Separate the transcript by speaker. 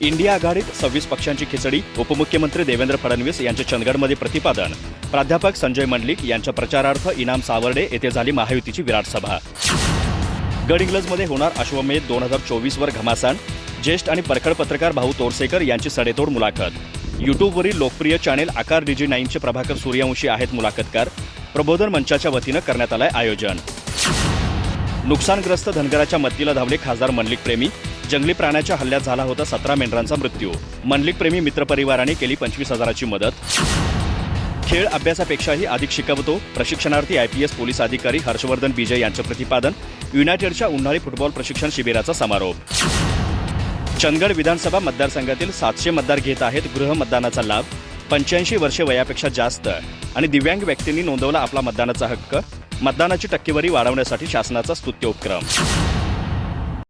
Speaker 1: India आघाडीत सव्वीस पक्षांची खिचडी उपमुख्यमंत्री देवेंद्र फडणवीस यांचे चंदगडमध्ये प्रतिपादन. प्राध्यापक संजय मंडलिक यांच्या प्रचारार्थ इनाम सावर्डे येथे झाली महायुतीची विराट सभा. गडहिंग्लजमध्ये होणार अश्वमेध दोन हजार चोवीसवर घमासान. ज्येष्ठ आणि परखड पत्रकार भाऊ तोरसेकर यांची सडेतोड मुलाखत. युट्यूबवरील लोकप्रिय चॅनेल आकार डीजी नाईनचे प्रभाकर सूर्यवंशी आहेत मुलाखतकार. प्रबोधन मंचाच्या वतीनं करण्यात आलंय आयोजन. नुकसानग्रस्त धनगराच्या मत्तीला धावले खासदार मल्लिक प्रेमी. जंगली प्राण्याच्या हल्ल्यात झाला होता सतरा मेंढरांचा मृत्यू. मनलिक प्रेमी मित्रपरिवाराने केली पंचवीस हजाराची मदत. खेळ अभ्यासापेक्षाही अधिक शिकवतो. प्रशिक्षणार्थी आयपीएस पोलीस अधिकारी हर्षवर्धन बिजय यांचं प्रतिपादन. युनायटेडच्या उन्हाळी फुटबॉल प्रशिक्षण शिबिराचा समारोप. चंदगड विधानसभा मतदारसंघातील सातशे मतदार घेत आहेत गृहमतदानाचा लाभ. पंच्याऐंशी वर्षे वयापेक्षा जास्त. आणि दिव्यांग व्यक्तींनी नोंदवला आपला मतदानाचा हक्क. मतदानाची टक्केवारी वाढवण्यासाठी शासनाचा स्तुत्य उपक्रम